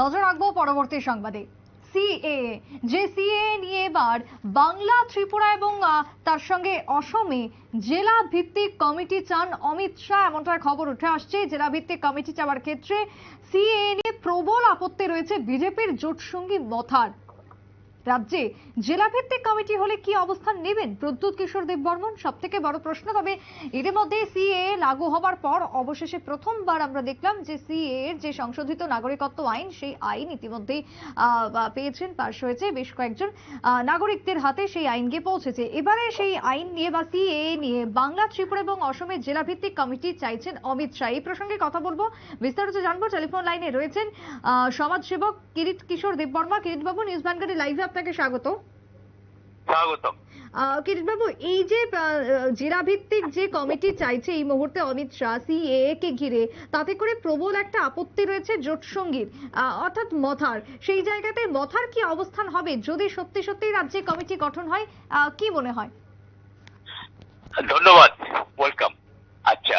নজর রাখব পরবর্তী সংবাদে। সিএ যে সিএ নিয়ে এবার বাংলা, ত্রিপুরা এবং তার সঙ্গে অসমে জেলা ভিত্তিক কমিটি চান অমিত শাহ, এমনটা খবর উঠে আসছে। জেলা ভিত্তিক কমিটি চাওয়ার ক্ষেত্রে সিএ নিয়ে প্রবল আপত্তি রয়েছে বিজেপির জোটসঙ্গী মথার। রাজ্যে জেলা ভিত্তিক কমিটি হলে কি অবস্থান নেবেন? প্রদ্যুৎ কিশোর দেব বর্মন সব থেকে বড় প্রশ্ন। তবে এর মধ্যে সিএ লাগু হবার পর অবশেষে প্রথমবার আমরা দেখলাম যে সিএ এর যে সংশোধিত নাগরিকত্ব আইন, সেই আইন ইতিমধ্যেই পেয়েছেন, পাশ হয়েছে বেশ কয়েকজন নাগরিকদের হাতে সেই আইন গিয়ে পৌঁছেছে। এবারে সেই আইন নিয়ে বা সিএ নিয়ে বাংলা, ত্রিপুরা এবং অসমের জেলা ভিত্তিক কমিটি চাইছেন অমিত শাহ। এই প্রসঙ্গে কথা বলব। বিস্তারিত জানব। টেলিফোন লাইনে রয়েছেন সমাজসেবক কিরিট কিশোর দেববর্মা। কিরিটবাবু, নিউজ ভ্যানগাড়ি লাইভে আপনাকে স্বাগত। স্বাগতম। এই যে যে কমিটি চাইছে এই মুহূর্তে অমিত শাহ সিএ কে ঘিরে তাতে করে প্রবল একটা আপত্তি রয়েছে জোট অর্থাৎ মথার। সেই জায়গাতে মথার কি অবস্থান হবে? যদি সত্যি সত্যি রাজ্যে কমিটি গঠন হয় কি মনে হয়? ধন্যবাদ ওয়েলকাম আচ্ছা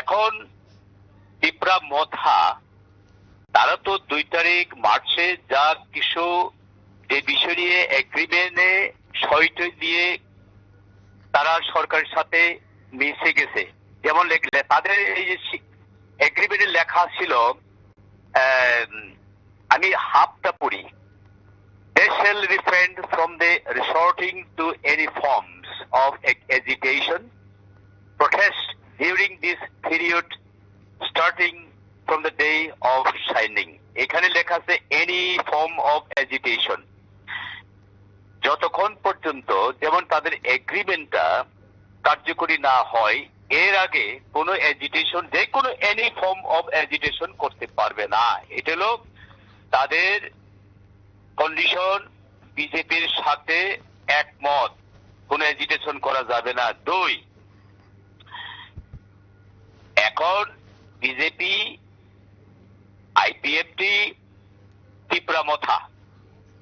এখন মথা তারা তো দুই তারিখ মার্চে যা কিছু যে বিষয় নিয়ে এগ্রিমেন্টে সহিত দিয়ে তারা সরকারের সাথে মিশে গেছে। যেমন তাদের এই যে এগ্রিমেন্টে লেখা ছিল আমি হাফটা পড়ি। They shall refrain from the resorting to any forms of agitation protest during this period starting from the day of signing এখানে লেখা আছে এনি ফর্ম অফ এজিটেশন যতক্ষণ পর্যন্ত যেমন তাদের এগ্রিমেন্টটা কার্যকরী না হয়, এর আগে কোনো এজিটেশন যে কোনো এনি ফর্ম অফ এজিটেশন করতে পারবে না। এটা হলো তাদের কন্ডিশন বিজেপির সাথে একমত। কোনো এজিটেশন করা যাবে না। দুই, এখন বিজেপি আইপিএফটি ত্রিপুরা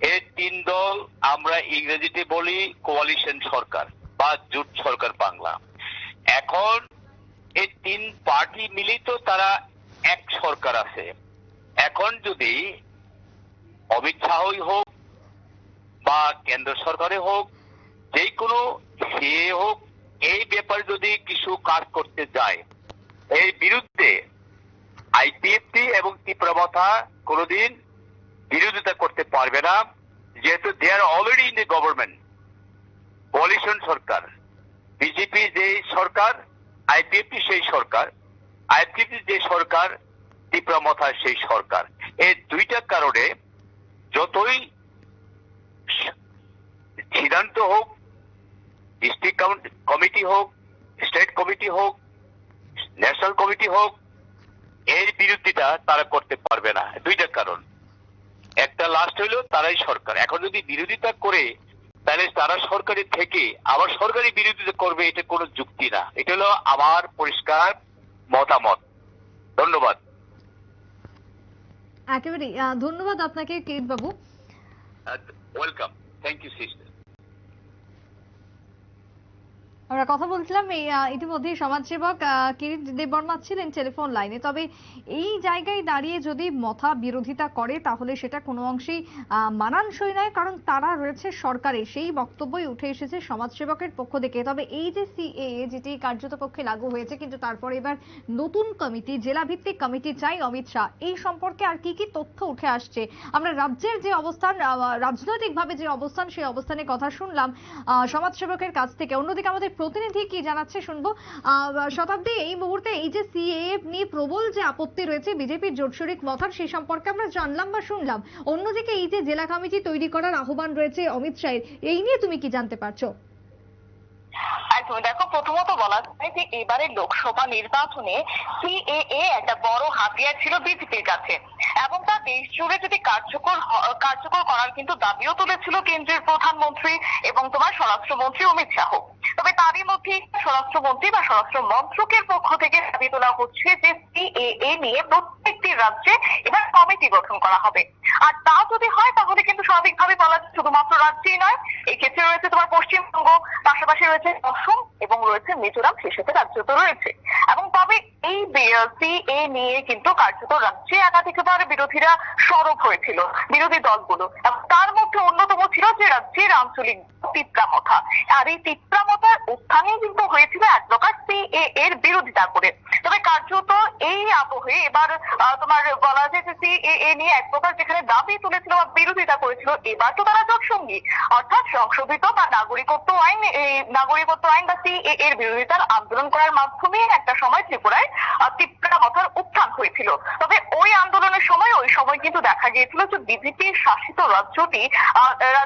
এই তিন দল আমরা ইংরেজিতে বলি কোয়ালিশন সরকার বা জোট সরকার বাংলা। এখন এই তিন পার্টি মিলিত তারা এক সরকার আছে। এখন যদি অমিত শাহই হোক বা কেন্দ্র সরকারে হোক যে কোনো সে হোক, এই ব্যাপারে যদি কিছু কাজ করতে যায়, এর বিরুদ্ধে আইপিএফটি এবং তীব্রমথা কোনোদিন বিরোধিতা করতে পারবে না, যেহেতু they are already in the government coalition Sarkar. BJP যে সরকার আইপিএফটি সেই সরকার আইপিএফটি যে সরকার তীব্রমথা সেই সরকার। এই দুইটা কারণে যতই সিদ্ধান্ত হোক, ডিস্ট্রিক্ট কমিটি হোক, স্টেট কমিটি হোক, ন্যাশনাল কমিটি হোক, এর বিরোধিতা তারা করতে পারবে না। দুইটা কারণ। একটা লাস্ট হইল তারাই সরকার। এখন যদি বিরোধিতা করে তাহলে তারা সরকারি থেকে আবার সরকারি বিরোধিতা করবে এটা কোনো যুক্তি না। এটা হলো আমার পরিষ্কার মতামত। ধন্যবাদ। একেবারেই ধন্যবাদ আপনাকে কিরিটবাবু ওয়েলকাম থ্যাংক ইউ সিস্টার আমরা কথা বলছিলাম এই ইতিমধ্যেই সমাজসেবক কিরিট দেববর্মা ছিলেন টেলিফোন লাইনে। তবে এই জায়গায় দাঁড়িয়ে যদি মথা বিরোধিতা করে, তাহলে সেটা কোনো অংশেই মানানসই নয়, কারণ তারা রয়েছে সরকারে। সেই বক্তব্যই উঠে এসেছে সমাজসেবকের পক্ষ থেকে। তবে এই যে সিএ যেটি কার্যত পক্ষে লাগু হয়েছে, কিন্তু তারপরে এবার নতুন কমিটি জেলা ভিত্তিক কমিটি চাই অমিত শাহ। এই সম্পর্কে আর কি কি তথ্য উঠে আসছে? আমরা রাজ্যের যে অবস্থান রাজনৈতিকভাবে যে অবস্থান, সেই অবস্থানে কথা শুনলাম সমাজসেবকের কাছ থেকে। অন্যদিকে আমাদের প্রতিনিধি কি জানাচ্ছে শুনব। শতাব্দী এই মুহূর্তে এই যে সিএএফ নিয়ে প্রবল যে আপত্তি রয়েছে বিজেপির জোটশরিক মথার সেই সম্পর্কে আমরা জানলাম বা শুনলাম। অন্যদিকে এই যে জেলা কমিটি তৈরি করার আহ্বান রয়েছে অমিত শাহের, এই নিয়ে তুমি কি জানতে পারছ? একদম দেখো, প্রথমত বলা যায় যে এবারে লোকসভা নির্বাচনে সিএএ একটা বড় হাতিয়ার ছিল বিজেপির কাছে। এবং তা দেশ জুড়ে যদি কার্যকর কার্যকর করার কিন্তু দাবিও তুলেছিল কেন্দ্রের প্রধানমন্ত্রী এবং তোমার স্বরাষ্ট্রমন্ত্রী অমিত শাহ। তবে তারই মধ্যে স্বরাষ্ট্রমন্ত্রী বা স্বরাষ্ট্র মন্ত্রকের পক্ষ থেকে দাবি তোলা হচ্ছে যে সিএএ নিয়ে প্রত্যেকটি রাজ্যে এবার কমিটি গঠন করা হবে। আর তা যদি হয়, তাহলে কিন্তু স্বাভাবিকভাবে বলা শুধুমাত্র রাজ্যেই নয়, এক্ষেত্রে রয়েছে তোমার পশ্চিমবঙ্গ, পাশাপাশি রয়েছে অসম এবং রয়েছে মিজোরাম সে সাথে রয়েছে। এবং তবে এই সিএ নিয়ে কিন্তু কার্যত রাজ্যে একাধিকবার বিরোধীরা সরব হয়েছিল, বিরোধী দলগুলো। এবং তার মধ্যে অন্যতম যে রাজ্যের আঞ্চলিক তিপ্রামথা আর এই তিপ্রামথার উত্থানে কিন্তু হয়েছিল এক প্রকার সিএ এর বিরোধিতা করে। তবে কার্যত এই আবহে এবার তোমার বলা যায় যে সিএ নিয়ে এক প্রকার যেখানে দাবি তুলেছিল বা বিরোধিতা করেছিল, এবার তো তারা জোটসঙ্গী অর্থাৎ সংশোধিত বা নাগরিকত্ব আইন, এই নাগরিকত্ব আইন বা সিএ এর বিরোধিতার আন্দোলন করার মাধ্যমে একটা সময় ত্রিপুরায় তিপ্রামথার উত্থান হয়েছিল। তবে ওই আন্দোলনের সময়, ওই সময় কিন্তু দেখা গিয়েছিল যে বিজেপি শাসিত রাজ্যটি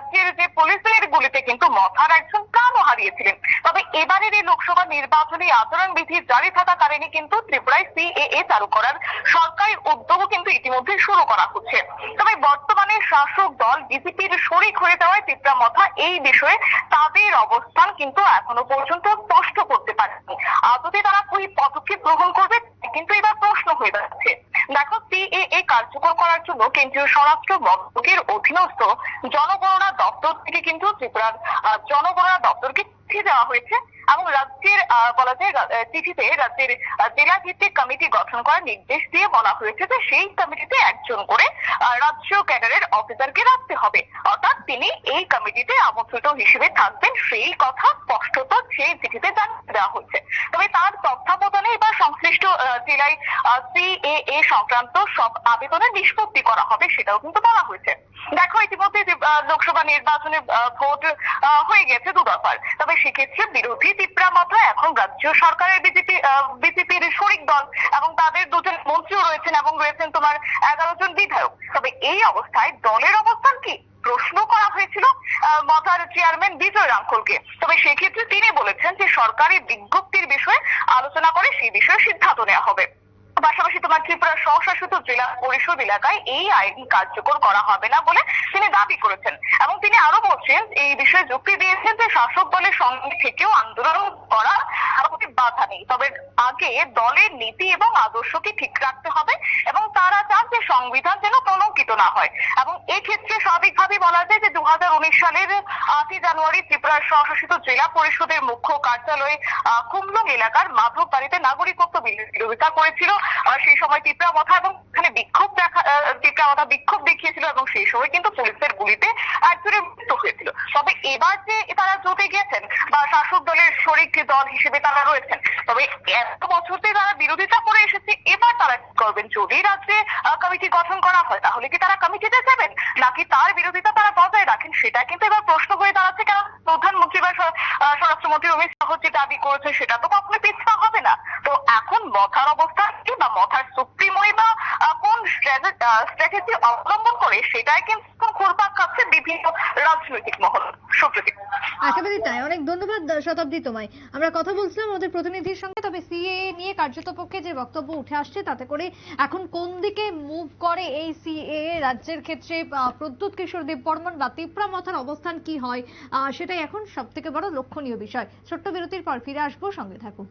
রাজ্যের যে পুলিশের গুলিতে কিন্তু মথার একজন প্রাণও হারিয়েছিলেন। তবে এবারের এই লোকসভা নির্বাচনী আচরণ বিধি জারি কারণে কিন্তু ত্রিপুরায় সিএএ চালু করার সরকারি উদ্যোগও কিন্তু ইতিমধ্যে শুরু করা হচ্ছে। তবে বর্তমানে শাসক দল বিজেপির শরিক হয়ে যাওয়ায় ত্রিপুরা মথা এই বিষয়ে তাদের অবস্থান কিন্তু এখনও পর্যন্ত স্পষ্ট করতে পারেনি। আদতে তারা কি পদক্ষেপ গ্রহণ করবে কিন্তু এবার প্রশ্ন হয়ে যাচ্ছে দেখো সিএএ কার্যকর করার জন্য কেন্দ্রীয় স্বরাষ্ট্র মন্ত্রকের অধীনস্থ জনগণনা দপ্তর থেকে কিন্তু ত্রিপুরার জনগণনা দপ্তরকে চিঠি দেওয়া হয়েছে। এবং রাজ্যের বলা যায় চিঠিতে রাজ্যের জেলা ভিত্তিক কমিটি গঠন করার নির্দেশ দিয়ে বলা হয়েছে যে সেই কমিটিতে একজন করে রাজ্য ক্যাডারের অফিসারকে রাখতে হবে। অর্থাৎ তিনি এই কমিটিতে আমন্ত্রিত হিসেবে থাকবেন। সেই কথা স্পষ্টত সেই চিঠিতে জানিয়ে দেওয়া হয়েছে। তবে তার তত্ত্বাবধানে এবার সংশ্লিষ্ট জেলায় সিএএ সংক্রান্ত সব আবেদনের নিষ্পত্তি করা হবে, সেটাও কিন্তু বলা হয়েছে। দেখো, ইতিমধ্যে লোকসভা নির্বাচনে ভোট হয়ে গেছে দু দফার। তবে সেক্ষেত্রে বিরোধী তিপ্রা মতো এখন রাজ্য সরকারের বিজেপি বিজেপির শরিক দল এবং তাদের দুজন মন্ত্রীও রয়েছেন এবং রয়েছেন তোমার এগারো জন বিধায়ক। তবে এই অবস্থায় দলের অবস্থান কি? প্রশ্ন করা হয়েছিল মথার চেয়ারম্যান বিজয় রাঙ্কলকে তবে সেক্ষেত্রে তিনি বলেছেন যে সরকারি বিজ্ঞপ্তির বিষয়ে আলোচনা করে সেই বিষয়ে সিদ্ধান্ত নেওয়া হবে। পাশাপাশি তোমার ত্রিপুরা স্বশাসিত জেলা পরিষদ এলাকায় এই আইন কার্যকর করা হবে না বলে তিনি দাবি করেছেন। এবং তিনি আরও বলছেন, এই বিষয়ে যুক্তি দিয়েছেন যে শাসক দলের সঙ্গে থেকেও আন্দোলন করা বাধা নেই। তবে আগে দলের নীতি এবং আদর্শকে ঠিক রাখতে হবে এবং তারা চান যে সংবিধান যেন কলঙ্কিত না হয়। এবং এক্ষেত্রে স্বাভাবিকভাবে বলা যায় যে দুহাজার উনিশ সালের আটই জানুয়ারি ত্রিপুরার স্বশাসিত জেলা পরিষদের মুখ্য কার্যালয়ে কুমলুং এলাকার মাধব বাড়িতে নাগরিকত্ব বিরোধিতা করেছিল। সেই সময় ত্রিপুরা মথা এবং এখানে বিক্ষোভ দেখা ত্রিপুরা মথা বিক্ষোভ দেখিয়েছিল এবং সেই সময় কিন্তু পুলিশের গুলিতে একজনের মৃত্যু হয়েছিল। তবে এবার যে তারা জোটে গেছেন বা শাসক দলের শরিক দল হিসেবে তারা রয়েছেন, তবে এত বছর ধরে তারা বিরোধিতা করে এসেছে, এবার তারা কি করবেন? যদি রাজ্যে কমিটি গঠন করা হয়, তাহলে কি তারা কমিটিতে যাবেন? নাকি তার বিরোধিতা তারা বজায় রাখেন? সেটা কিন্তু এবার প্রশ্ন হয়ে দাঁড়াচ্ছে কারণ প্রধানমন্ত্রী বা স্বরাষ্ট্রমন্ত্রী অমিত শাহ যে দাবি করেছে, সেটা তো কখনো পিছপা হবে না। তো এখন মথার অবস্থা কি বা মথার স্ট্র্যাটেজি অবলম্বন করে সেটাই কিন্তু ঘুরপাক খাচ্ছে বিভিন্ন রাজনৈতিক মহল। সুপ্রতীক একেবারে তাই। অনেক ধন্যবাদ শতাব্দী তোমায়। আমরা কথা বলছিলাম আমাদের প্রতিনিধির সঙ্গে, তবে সিএ নিয়ে কার্যত পক্ষে যে বক্তব্য উঠে আসছে, তাতে করে এখন কোন দিকে মুভ করে এই সিএ রাজ্যের ক্ষেত্রে প্রদ্যুৎ কিশোর দেব বর্মন বা তিপ্রা মথার অবস্থান কি হয় সেটাই এখন সব থেকে বড় লক্ষণীয় বিষয়। ছোট্ট বিরতির পর ফিরে আসব, সঙ্গে থাকুন।